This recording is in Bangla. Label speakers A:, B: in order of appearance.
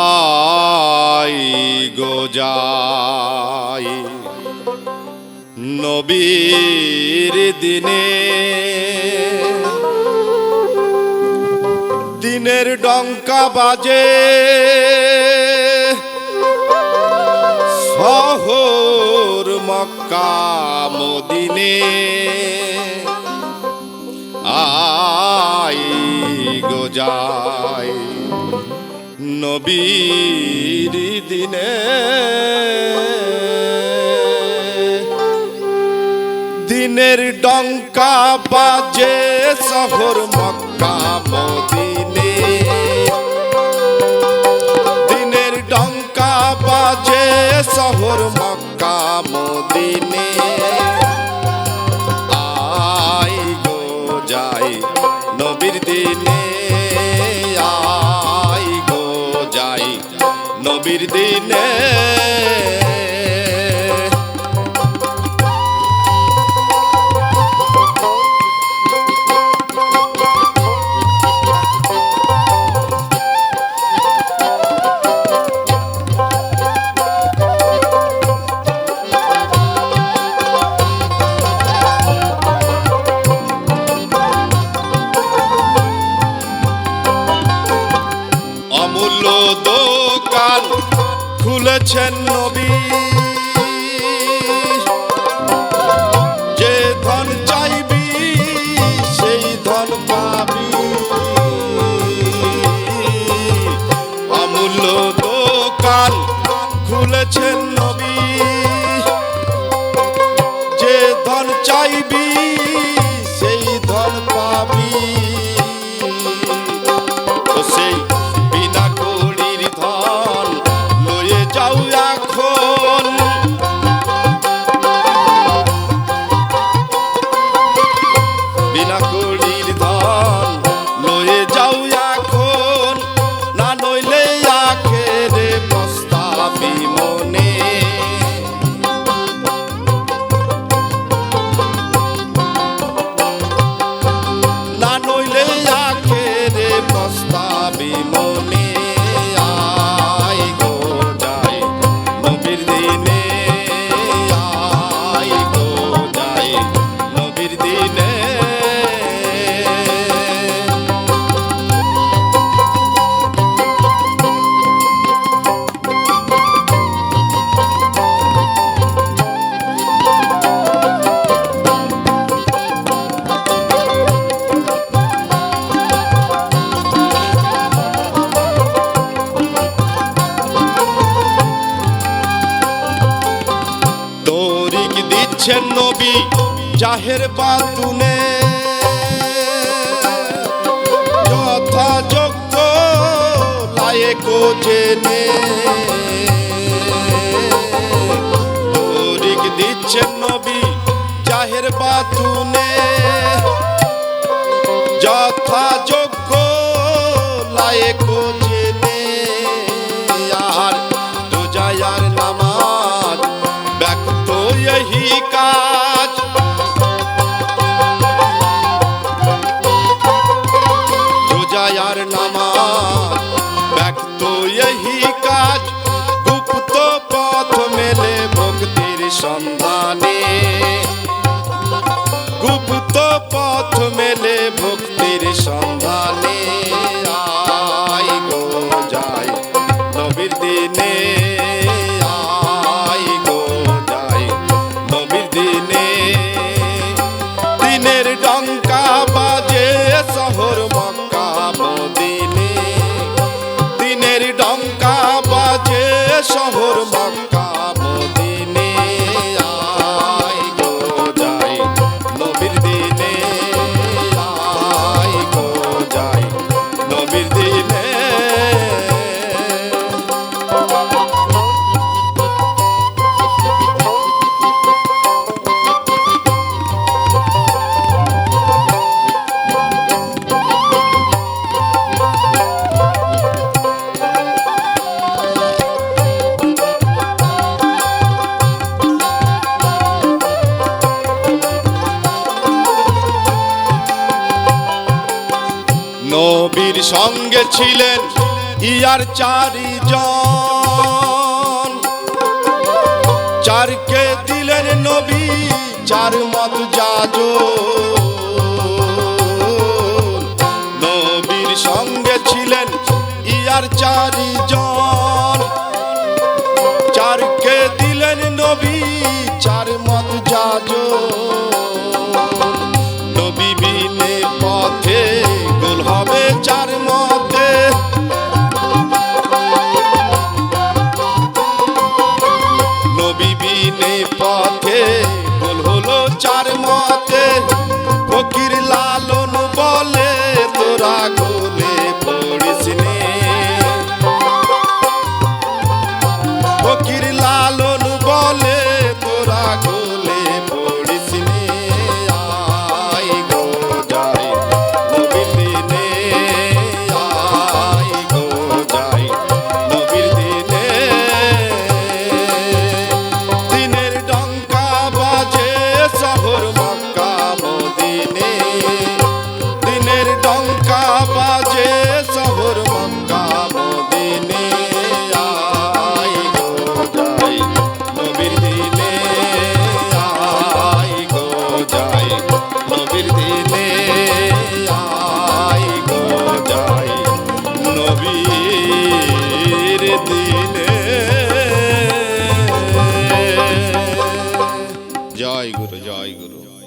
A: আই গো যাই নবীর দিনে দিনের ডঙ্কা বাজে। মক্কা মদিনে আই গো যাই নবীর দিনে। দিনের ডঙ্কা বাজে শহর মক্কা মদিনে। দিনে আই গো যাই নবীর দিনে খুলেছেন নবী। যে ধন চাইবি সেই ধন পাবি। অমূল্য দোকান খুলেছেন নবী। তরিক দিচ্ছেন নবী জাহের বাতুনে যথাযোগ্য লায়েক জেনে। দিচ্ছেন নবী জাহের বাতুনে রোজায়ার নামাজ। ব্যক্ত यही কাজ গুপ্ত পথ মেলে ভক্তির সন্ধানে। গুপ্ত পথ মেলে ভক্তির সন্ধানে। নবীর সঙ্গে ছিলেন ইয়ার চারিজন। চারকে দিলেন নবী, চার মত যাজ নবীর সঙ্গে ছিলেন ইয়ার চারিজন। চারকে দিলেন নবী, চার মত যাজ বিনে পথে ভুল হলো চার মত।